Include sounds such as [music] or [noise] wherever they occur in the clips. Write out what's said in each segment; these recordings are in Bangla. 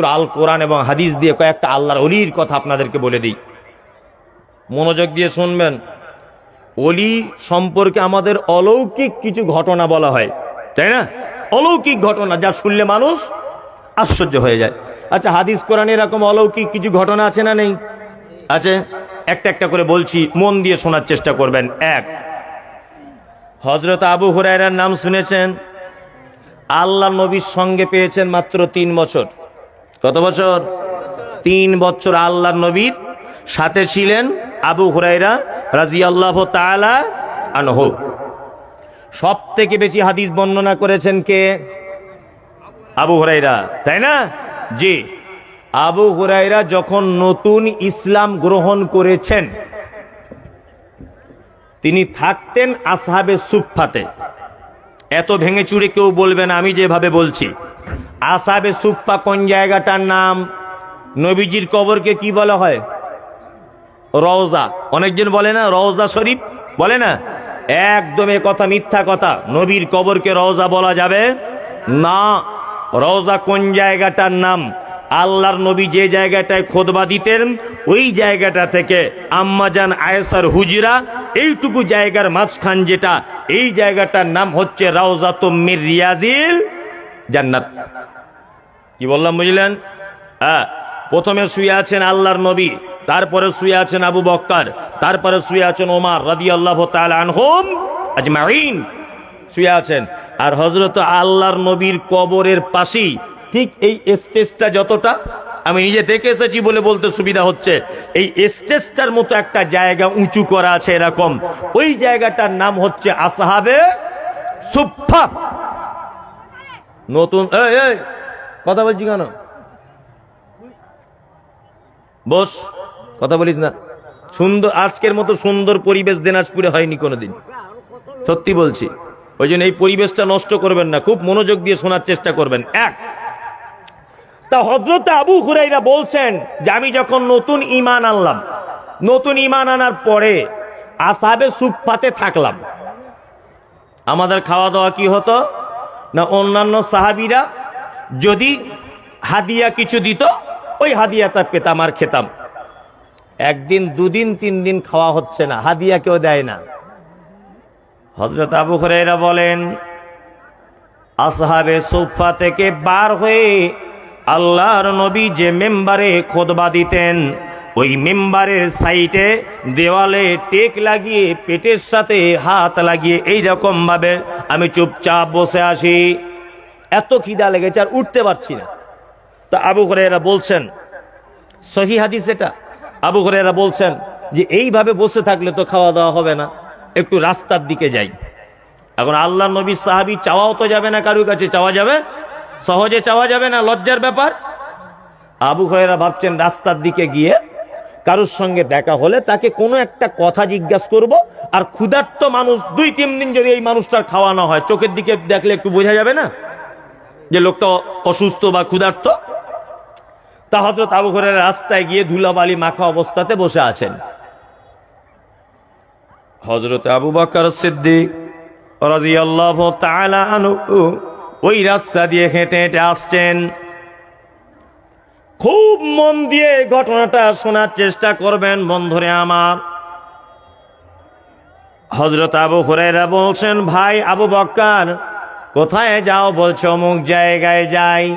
পবিত্র আল কোরআন এবং হাদিস দিয়ে কয়েকটা আল্লাহর অলির কথা আপনাদেরকে বলে দিই। মনোযোগ দিয়ে শুনবেন। অলি সম্পর্কে আমাদের অলৌকিক কিছু ঘটনা বলা হয়। তাই না? অলৌকিক ঘটনা যা শুনলে মানুষ আশ্চর্য হয়ে যায়। আচ্ছা হাদিস কোরআনে এরকম অলৌকিক কিছু ঘটনা আছে না নেই? আছে? একটা একটা করে বলছি, মন দিয়ে শোনার চেষ্টা করবেন। এক হজরত আবু হুরায়রার নাম শুনেছেন? আল্লাহ নবীর সঙ্গে পেয়েছেন মাত্র তিন বছর। কত বছর? তিন বছর আল্লাহ নবীর সাথে ছিলেন আবু হুরাইরা রাজি আল্লাহ আনহু। সব থেকে বেশি হাদিস বর্ণনা করেছেন কে? আবু হুরাইরা তাই না? জি। আবু হুরাইরা যখন নতুন ইসলাম গ্রহণ করেছেন, তিনি থাকতেন আসহাবে সুফাতে এত ভেঙে চুরে কেউ বলবে না, আমি যেভাবে বলছি। আসাবে সুফা কোন জায়গাটার নাম? নবীজির কবরকে কি বলা হয়? রওজা। অনেকজন বলে না রওজা শরীফ? বলে না? একদম কথা মিথ্যা কথা। নবীর কবরকে রওজা বলা যাবে না। রওজা কোন জায়গাটার নাম? আল্লাহর নবী যে জায়গাটায় খোদবা দিতেন, ওই জায়গাটা থেকে আম্মাজান আয়েসার হুজরা এইটুকু জায়গার মাঝখান যেটা, এই জায়গাটার নাম হচ্ছে রাওজা মির রিয়াজিল জান্নাত। কি বললাম, বুঝলেন? হ্যাঁ প্রথমে শুয়ে আছেন আল্লাহর নবী, তারপরে শুয়ে আছেন আবু বক্কার, তারপরে শুয়ে আছেন ওমার রাদি আল্লাহ আনহুম আজমাইন শুয়ে আছেন। আর হজরত আল্লাহর নবীর কবরের পাশেই, ঠিক এই স্টেজটা যতটা, আমি নিজে দেখে এসেছি বলে বলতে সুবিধা হচ্ছে, এই স্টেজটার মতো একটা জায়গা উঁচু করা আছে এরকম। ওই জায়গাটার নাম হচ্ছে আসহাবে সুফা নতুন কথা বলছি কেন? বস, কথা বলিস না। সুন্দর, আজকের মতো সুন্দর পরিবেশ দিনাজপুরে হয়নি কোনোদিন। সত্যি বলছি। ওই জন্য এই পরিবেশটা নষ্ট করবেন না, খুব মনোযোগ দিয়ে শোনার চেষ্টা করবেন। এক, তা হজরত আবু হুরাইরা বলছেন যে আমি যখন নতুন ইমান আনলাম, নতুন ইমান আনার পরে আসাবে সুফাতে থাকলাম। আমাদের খাওয়া দাওয়া কি হতো? না অন্যান্য সাহাবিরা যদি হাদিয়া কিছু দিত, ওই হাদিয়াটা পেতাম আর খেতাম। একদিন, দুদিন তিন দিন খাওয়া হচ্ছে না, হাদিয়া কেউ দেয় না। হজরত আবু হরেরা বলেন, আসহাবে সোফা থেকে বার হয়ে আল্লাহর নবী যে মেম্বারে খোদবা দিতেন ওই মেম্বারের সাইটে দেওয়ালে টেক লাগিয়ে, পেটের সাথে হাত লাগিয়ে এই ভাবে আমি চুপচাপ বসে আছি। এত খিদা লেগেছে আর উঠতে পারছি না। তা আবু হরেরা বলছেন, সহি হাদিস এটা। আবু হরেরা বলছেন যে, এইভাবে বসে থাকলে তো খাওয়া দাওয়া হবে না। একটু রাস্তার দিকে যাই। এখন আল্লাহ নবী সাহাবি চাওয়াও তো যাবে না কারুর কাছে, চাওয়া যাবে? সহজে চাওয়া যাবে না? লজ্জার ব্যাপার? আবু হরেরা ভাবছেন রাস্তার দিকে গিয়ে কারোর সঙ্গে দেখা হলে তাকে কোনো একটা কথা জিজ্ঞাসা করব, আর ক্ষুধার্ত মানুষ দুই তিন দিন যদি এই মানুষটার খাওয়া না হয়, চোখের দিকে দেখলে একটু বোঝা যাবে না যে লোকটা অসুস্থ বা ক্ষুধার্ত? তা হজরত আবু ঘরের রাস্তায় গিয়ে ধুলাবালি মাখা অবস্থাতে বসে আছেন। হজরত আবু বাকর সিদ্দিক ওই রাস্তা দিয়ে হেঁটে হেঁটে আসছেন। মন দিয়ে ঘটনাটা শোনার চেষ্টা করবেন বন্ধুরে আমার। হজরত আবু হুরায়রা বলছেন, ভাই আবু বক্কার, কোথায় যাও বলছো? অমুক জায়গায় যাই।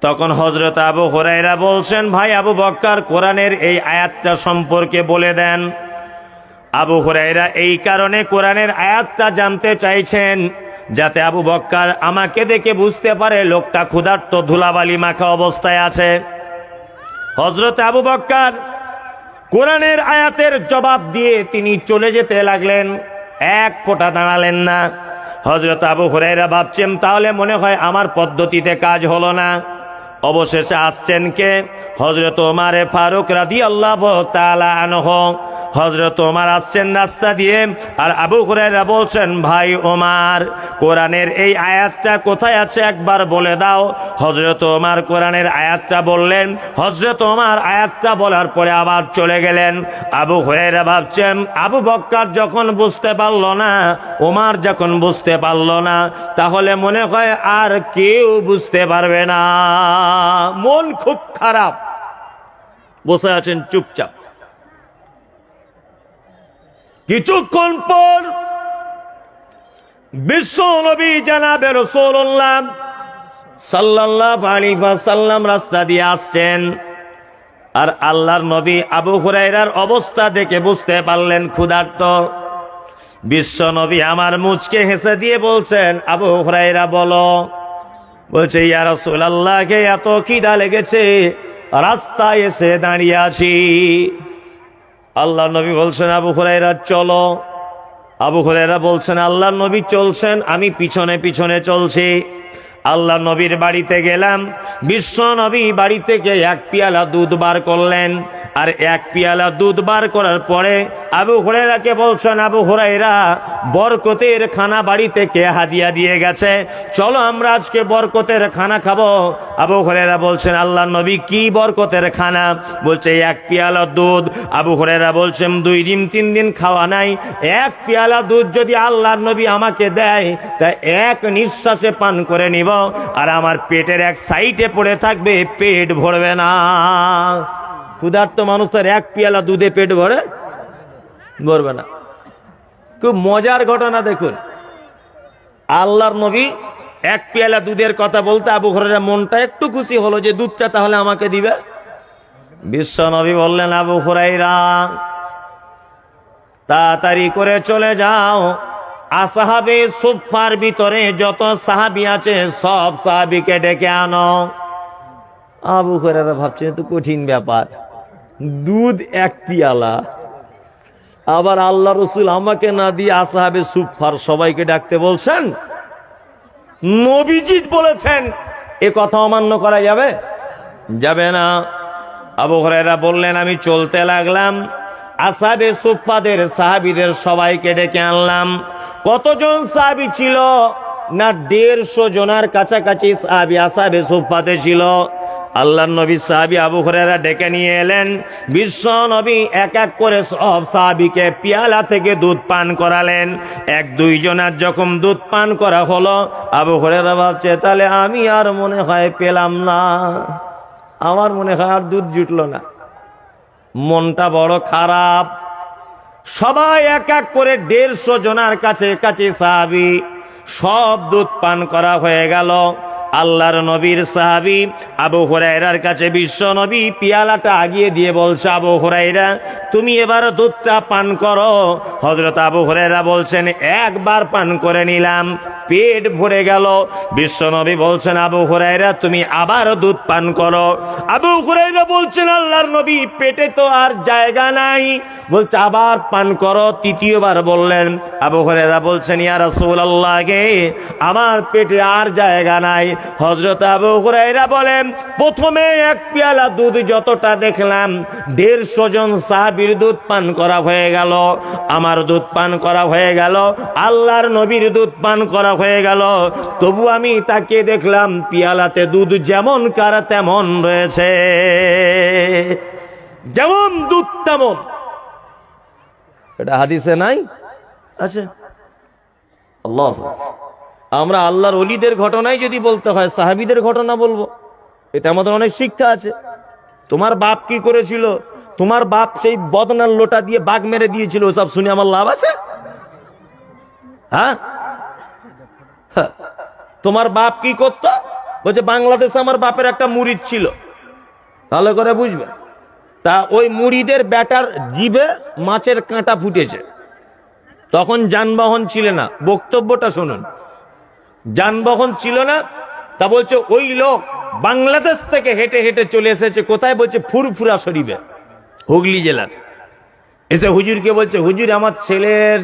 তখন হজরত আবু হুরায়রা বলছেন, ভাই আবু বক্কার, কোরআনের এই আয়াতটা সম্পর্কে বলে দেন। আবু হরাইরা এই কারণে কোরআনের আয়াতটা জানতে চাইছেন। যাতে আবু বক্কার আমাকে দেখে বুঝতে পারে লোকটা ক্ষুধার্ত ধুলাবালি মাখা অবস্থায় আছে। হজরত আবু বক্কার কোরআনের আয়াতের জবাব দিয়ে তিনি চলে যেতে লাগলেন, এক ফোঁটা দাঁড়ালেন না। হজরত আবু হুরাইরা ভাবছেন, তাহলে মনে হয় আমার পদ্ধতিতে কাজ হলো না। অবশেষে আসছেন কে? হজরত ওমারে ফারুক রাদি আল্লাহ তালা আনহ। হজরত ওমার আসছেন রাস্তা দিয়ে আর আবু হুরায়রা বলছেন, ভাই ওমার, কোরআনের এই আয়াতটা কোথায় আছে একবার বলে দাও। হজরত ওমার কোরআনের আয়াতটা বললেন হজরত ওমার আয়াতটা বলার পরে আবার চলে গেলেন। আবু হুরায়রা ভাবছেন, আবু বক্কার যখন বুঝতে পারল না, ওমার যখন বুঝতে পারল না, তাহলে মনে হয় আর কেউ বুঝতে পারবে না। মন খুব খারাপ। বসে আছেন চুপচাপ। কিছুক্ষণ পর বিশ্ব নবী জানাবে রসুল্লাহ আলাইহি সাল্লাম রাস্তা দিয়ে আসছেন। আর আল্লাহর নবী আবু হুরাইরার অবস্থা দেখে বুঝতে পারলেন ক্ষুধার্ত। বিশ্ব নবী আমার মুচকে হেসে দিয়ে বলছেন, আবু হুরাইরা বলো। বলছে, ইয়া রাসূলুল্লাহকে এত খিদা লেগেছে? রাস্তায় এসে দাঁড়িয়ে আছি। আল্লাহ নবী বলছেন, আবু হুরাইরা চলো। আবু হুরাইরা বলছেন আল্লাহ নবী চলছেন, আমি পিছনে পিছনে চলছি। আল্লাহ নবীর বাড়িতে গেলাম, বিশ্ব নবী বাড়ি থেকে এক পিয়ালা দুধ বার করলেন। আর এক পিয়ালা দুধ বার করার পরে আবু হুরাইরাকে বলছেন, আবু হুরাইরা বরকতের খানা বাড়ি থেকে হাদিয়া দিয়ে গেছে। চলো আমরা আজকে বরকতের খানা খাব। আবু হুরাইরা বলছেন, আল্লাহ নবী কি বরকতের খানা? বলছে, এক পিয়ালা দুধ। আবু হুরাইরা বলছেন, দুই দিন, তিন দিন খাওয়া নাই। এক পিয়ালা দুধ যদি আল্লাহর নবী আমাকে দেয়, তা এক নিঃশ্বাসে পান করে নিব। আর আমার পেটের এক সাইডে পড়ে থাকবে, পেট ভরবে না। ক্ষুধার্ত মানুষের এক পিয়ালা দুধে পেট ভরে, ভরবে না। খুব মজার ঘটনা দেখুন। আল্লাহর নবী এক পেয়ালা দুধের কথা বলতে আবু হরেরা মনটা একটু খুশি হলো যে, দুধটা তাহলে আমাকে দিবে? বিশ্ব নবী বললেন, আবু হুরাইরা তাড়াতাড়ি করে চলে যাও। আসাহাবে সুফার ভিতরে যত সাহাবি আছে, সব সাহাবিকে ডেকে আনো। আবু হুরাইরা ভাবছে তো কঠিন ব্যাপার। দুধ এক পিয়ালা। আবার আল্লাহ রসুল আমাকে না দিয়ে আসাহাবে সুফার সবাইকে ডাকতে বলছেন? নবীজি বলেছেন, এ কথা অমান্য করা যাবে? যাবে না। আবু হরেরা বললেন, আমি চলতে লাগলাম। আসাবে সুফাদের সাহাবিদের সবাইকে ডেকে আনলাম। কতজন সাহাবি ছিল? না, দেড়শো জনার কাছাকাছি সাহাবি আসাবে সুফাতে ছিল। আল্লাহ নবী সাহাবি আবু হরেরা ডেকে নিয়ে এলেন। বিশ্ব নবী এক এক করে সব সাহাবিকে পিয়ালা থেকে দুধ পান করালেন। এক দুইজনের যখন দুধ পান করা হলো, আবু হরেরা ভাবছে, তাহলে আমি আর মনে হয় পেলাম না। আমার মনে হয় আর দুধ জুটলো না। মনটা বড় খারাপ। সবাই এক এক করে দেড়শো জনার কাছে কাছে সাহাবি, সব দুধ পান করা হয়ে গেল। আল্লাহর নবীর সাহাবি আবু হুরাইরার কাছে বিশ্ব নবী পিয়ালাটা আগিয়ে দিয়ে বলছে, আবু হুরাইরা তুমি এবার দুধটা পান করো। হজরত আবু হুরাইরা বলছেন, একবার পান করে নিলাম। পেট ভরে গেল। বিশ্বনবী বলছেন, আবু হুরাইরা তুমি আবার দুধ পান করো। আবু হুরাইরা বলছেন, আল্লাহর নবী, পেটে তো আর জায়গা নাই। বলছে, আবার পান করো। তৃতীয়বার বললেন, আবু হুরাইরা বলছেন, ইয়া রাসূলুল্লাহ গে, আমার পেটে আর জায়গা নাই। হযরত আবু হুরাইরা বলেন, প্রথমে এক পেয়ালা দুধ যতটা দেখলাম, দেড়শো জন সাহাবীর দুধ পান করা হয়ে গেল। আমার দুধ পান করা হয়ে গেল। আল্লাহর নবীর দুধ পান করা হয়ে গেল। তবু আমি তাকে দেখলাম পিয়ালাতে দুধ যেমন কার তেমন রয়েছে। যেমন দুধ তেমন। এটা হাদিসে নাই? আচ্ছা আল্লাহ আমরা আল্লাহর অলিদের ঘটনাই যদি বলতে হয় সাহাবিদের ঘটনা বলব। এটা আমাদের অনেক শিক্ষা আছে। তোমার বাপ কি করেছিল? তোমার বাপ সেই বদনার লোটা দিয়ে বাঘ মেরে দিয়েছিল ওসব শুনে আমার লাভ আছে? হ্যাঁ। তোমার বাপ কি করতো? বলছে, বাংলাদেশে আমার বাপের একটা মুড়িদ ছিল। ভালো করে বুঝবে। তা ওই মুড়িদের ব্যাটার জিবে মাছের কাঁটা ফুটেছে। তখন যানবাহন ছিল না। বক্তব্যটা শুনুন। যানবাহন ছিল না। তা বলছে, ওই লোক বাংলাদেশ থেকে হেঁটে হেঁটে চলে এসেছে। কোথায়? বলছে, ফুরফুরা শরীফে, হুগলি জেলার। এসে হুজুরকে বলছে, হুজুর, আমার ছেলের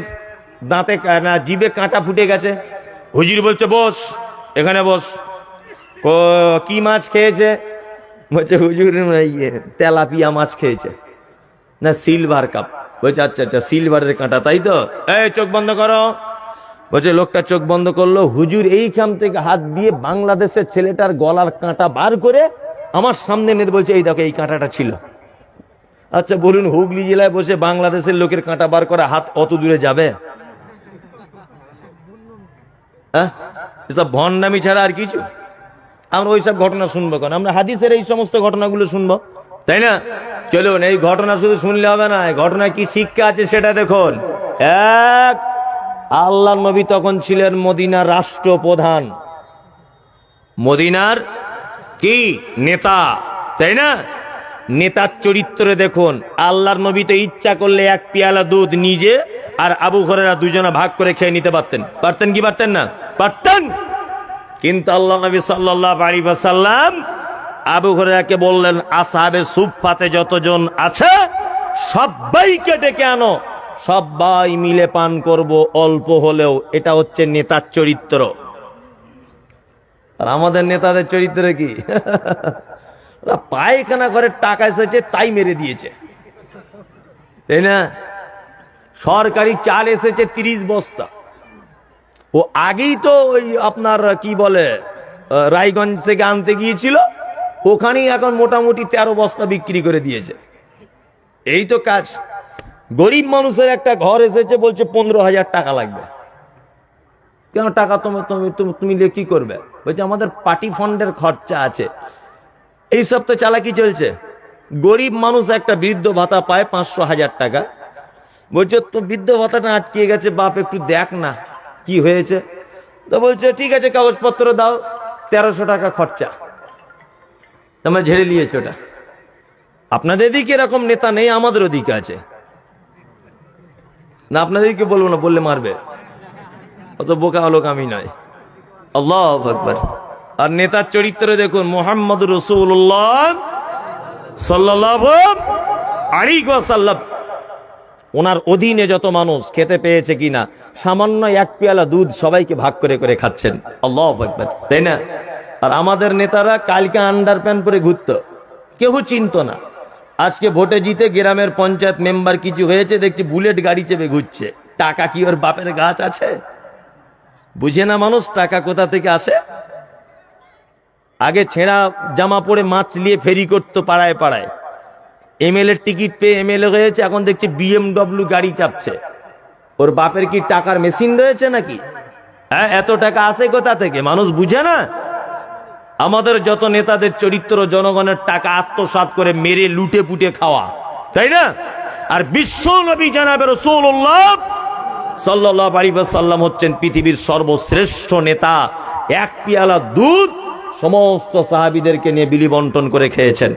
দাঁতে না জিবে কাঁটা ফুটে গেছে। হুজুর বলছে, বস এখানে বস। ক- মাছ খেয়েছে? বলছে, হুজুর ইয়ে তেলাপিয়া মাছ খেয়েছে। না সিলভার কাপ বলছে আচ্ছা আচ্ছা সিলভারের কাঁটা, তাই তো? এই, চোখ বন্ধ করো। বলছে, লোকটা চোখ বন্ধ করল। হুজুর, এইখান থেকে হাত দিয়ে বাংলাদেশের ছেলেটার গলার কাঁটা বার করে আমার সামনে নিয়ে বলছে, এই দেখো, এই কাঁটাটা ছিল। আচ্ছা বলুন, হুগলি জেলায় বসে বাংলাদেশের লোকের কাঁটা বার করে হাত অত দূরে যাবে? হ্যাঁ? এসব ভণ্ডামি ছাড়া আর কিছু? আমরা ওইসব ঘটনা শুনব কেন? আমরা হাদিসের এই সমস্ত ঘটনাগুলো শুনব। তাই না? চলুন, এই ঘটনা শুধু শুনলে হবে না, এই ঘটনায় কি শিক্ষা আছে সেটা দেখুন। এক আল্লাহ নবী তখন ছিলেন মদিনার রাষ্ট্রপ্রধান। মদিনার কি? নেতা। তাই না? নেতার চরিত্রে দেখুন, আল্লাহর নবী তো ইচ্ছা করলে এক পেয়ালা দুধ নিজে আর আবু ঘরেরা দুজনে ভাগ করে খেয়ে নিতে পারতেন। পারতেন কি পারতেন না? পারতেন! কিন্তু আল্লাহ নবী সাল্লাহ সাল্লাম আবু হরেরাকে বললেন আসাবে সুফাতে যতজন আছে সবাইকে ডেকে আনো। সবাই মিলে পান করব, অল্প হলেও। এটা হচ্ছে নেতার চরিত্র। আর আমাদের নেতাদের চরিত্র কি? [laughs] পায়খানা করে টাকা এসেছে, তাই মেরে দিয়েছে। তাই না? সরকারি চাল এসেছে তিরিশ বস্তা। ও আগেই তো ওই আপনার, কি বলে রায়গঞ্জ থেকে আনতে গিয়েছিল, ওখানেই এখন মোটামুটি তেরো বস্তা বিক্রি করে দিয়েছে। এই তো কাজ। গরিব মানুষের একটা ঘর এসেছে, বলছে পনেরো হাজার টাকা লাগবে। কেন টাকা তুমি তুমি- তুমি কি করবে? বলছে আমাদের পার্টি ফান্ডের খরচা আছে। এই সব তো চালাকি চলছে। গরিব মানুষ একটা বৃদ্ধ ভাতা পায় পাঁচশো হাজার টাকা। বলছে তো বৃদ্ধ ভাতাটা আটকে গেছে, বাপ, একটু দেখ না, কি হয়েছে? তো বলছে, ঠিক আছে, কাগজপত্র দাও, তেরোশো টাকা খরচা। তোমরা ঝেড়ে নিয়েছে ওটা। আপনাদের দিকে এরকম নেতা নেই, আমাদের ওদিকে আছে। না, আপনাদেরকে বলব না, বললে মারবে। অত বোকা লোক আমি নয়। আল্লাহ আকবর। আর নেতার চরিত্র দেখুন মোহাম্মদ রসুল্লাহ সাল্লাহ আলী সাল্লাম ওনার অধীনে যত মানুষ খেতে পেয়েছে কিনা, সামান্য এক পেয়ালা দুধ সবাইকে ভাগ করে করে খাচ্ছেন। আল্লাহ তাই না? আর আমাদের নেতারা কালকে আন্ডার প্যান্ট পরে ঘুরত। কেউ চিনত না। আজকে ভোটে জিতে গ্রামের পঞ্চায়েত মেম্বার কিছু হয়েছে, দেখছি বুলেট গাড়ি চেপে ঘুরছে। টাকা কি ওর বাপের গাছ আছে? বুঝে না মানুষ, টাকা কোথা থেকে আসে? আগে ছেঁড়া জামা পরে মাছ নিয়ে ফেরি করতো পাড়ায় পাড়ায়। এম এমএলএ টিকিট পেয়ে এম এমএলএ হয়েছে, এখন দেখছি বিএমডব্লিউ গাড়ি চাপছে। ওর বাপের কি টাকার মেশিন রয়েছে নাকি? হ্যাঁ এত টাকা আসে কোথা থেকে? মানুষ বুঝে না? আমাদের যত নেতাদের চরিত্র, জনগণের টাকা আত্মসাৎ করে মেরে লুটে পুটে খাওয়া, তাই না? আর বিশ্ব নবী জানাবে রসুল্লাহ সাল্লাহ আলী সাল্লাম হচ্ছেন পৃথিবীর সর্বশ্রেষ্ঠ নেতা। এক পিয়ালা দুধ সমস্ত সাহাবিদেরকে নিয়ে বিলি বন্টন করে খেয়েছেন।